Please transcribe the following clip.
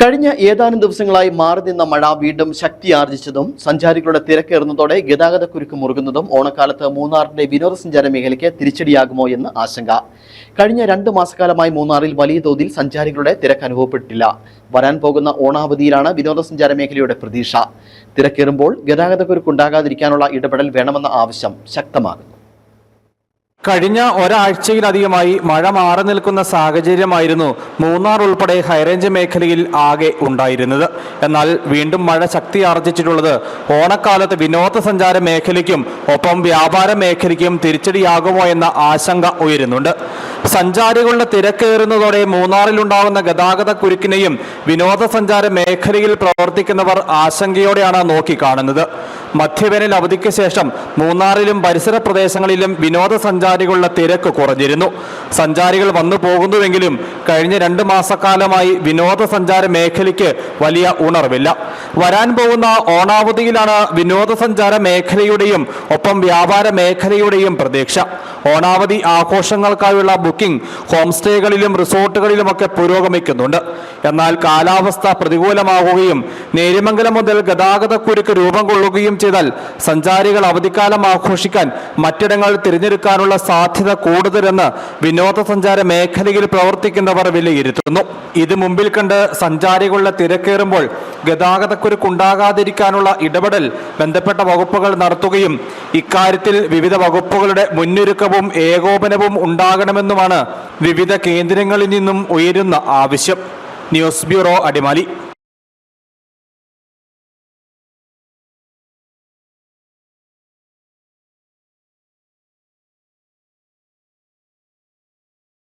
കഴിഞ്ഞ ഏതാനും ദിവസങ്ങളായി മാറി നിന്ന മഴ വീണ്ടും ശക്തിയാർജിച്ചതും സഞ്ചാരികളുടെ തിരക്കേറുന്നതോടെ ഗതാഗതക്കുരുക്ക് മുറുകുന്നതും ഓണക്കാലത്ത് മൂന്നാറിന്റെ വിനോദസഞ്ചാര മേഖലയ്ക്ക് തിരിച്ചടിയാകുമോ എന്ന് ആശങ്ക. കഴിഞ്ഞ രണ്ട് മാസക്കാലമായി മൂന്നാറിൽ വലിയ തോതിൽ സഞ്ചാരികളുടെ തിരക്ക് അനുഭവപ്പെട്ടില്ല വരാൻ പോകുന്ന ഓണാവധിയിലാണ് വിനോദസഞ്ചാര മേഖലയുടെ പ്രതീക്ഷ. തിരക്കേറുമ്പോൾ ഗതാഗതക്കുരുക്ക് ഉണ്ടാകാതിരിക്കാനുള്ള ഇടപെടൽ വേണമെന്ന ആവശ്യം ശക്തമാകുന്നു. കഴിഞ്ഞ ഒരാഴ്ചയിലധികമായി മഴ മാറി നിൽക്കുന്ന സാഹചര്യമായിരുന്നു മൂന്നാർ ഉൾപ്പെടെ ഹൈറേഞ്ച് മേഖലയിൽ ആകെ ഉണ്ടായിരുന്നത്. എന്നാൽ വീണ്ടും മഴ ശക്തി ആർജിച്ചിട്ടുള്ളത് ഓണക്കാലത്ത് വിനോദസഞ്ചാര മേഖലയ്ക്കും ഒപ്പം വ്യാപാര മേഖലയ്ക്കും തിരിച്ചടിയാകുമോ എന്ന ആശങ്ക ഉയരുന്നുണ്ട്. സഞ്ചാരികളുടെ തിരക്കേറുന്നതോടെ മൂന്നാറിലുണ്ടാകുന്ന ഗതാഗത കുരുക്കിനെയും വിനോദസഞ്ചാര മേഖലയിൽ പ്രവർത്തിക്കുന്നവർ ആശങ്കയോടെയാണ് നോക്കിക്കാണുന്നത്. മധ്യവേനൽ അവധിക്ക് ശേഷം മൂന്നാറിലും പരിസര പ്രദേശങ്ങളിലും വിനോദസഞ്ചാരികളുടെ തിരക്ക് കുറഞ്ഞിരുന്നു. സഞ്ചാരികൾ വന്നു പോകുന്നുവെങ്കിലും കഴിഞ്ഞ രണ്ട് മാസക്കാലമായി വിനോദസഞ്ചാര മേഖലയ്ക്ക് വലിയ ഉണർവില്ല. വരാൻ പോകുന്ന ഓണാവധിയിലാണ് വിനോദസഞ്ചാര മേഖലയുടെയും ഒപ്പം വ്യാപാര മേഖലയുടെയും പ്രതീക്ഷ. ഓണാവധി ആഘോഷങ്ങൾക്കായുള്ള ബുക്കിംഗ് ഹോം സ്റ്റേകളിലും റിസോർട്ടുകളിലുമൊക്കെ പുരോഗമിക്കുന്നുണ്ട്. എന്നാൽ കാലാവസ്ഥ പ്രതികൂലമാകുകയും നേര്യമംഗലം മുതൽ ഗതാഗതക്കുരുക്ക് രൂപം കൊള്ളുകയും ചെയ്താൽ സഞ്ചാരികൾ അവധിക്കാലം ആഘോഷിക്കാൻ മറ്റിടങ്ങൾ തിരഞ്ഞെടുക്കാനുള്ള സാധ്യത കൂടുതലെന്ന് വിനോദസഞ്ചാര മേഖലയിൽ പ്രവർത്തിക്കുന്നവർ വിലയിരുത്തുന്നു. ഇത് മുമ്പിൽ കണ്ട് സഞ്ചാരികളുടെ തിരക്കേറുമ്പോൾ ഗതാഗതക്കുരുക്കുണ്ടാകാതിരിക്കാനുള്ള ഇടപെടൽ ബന്ധപ്പെട്ട വകുപ്പുകൾ നടത്തുകയും ഇക്കാര്യത്തിൽ വിവിധ വകുപ്പുകളുടെ മുന്നൊരുക്കവും ഏകോപനവും ഉണ്ടാകണമെന്നുമാണ് വിവിധ കേന്ദ്രങ്ങളിൽ നിന്നും ഉയരുന്ന ആവശ്യം. News bureau Adimali.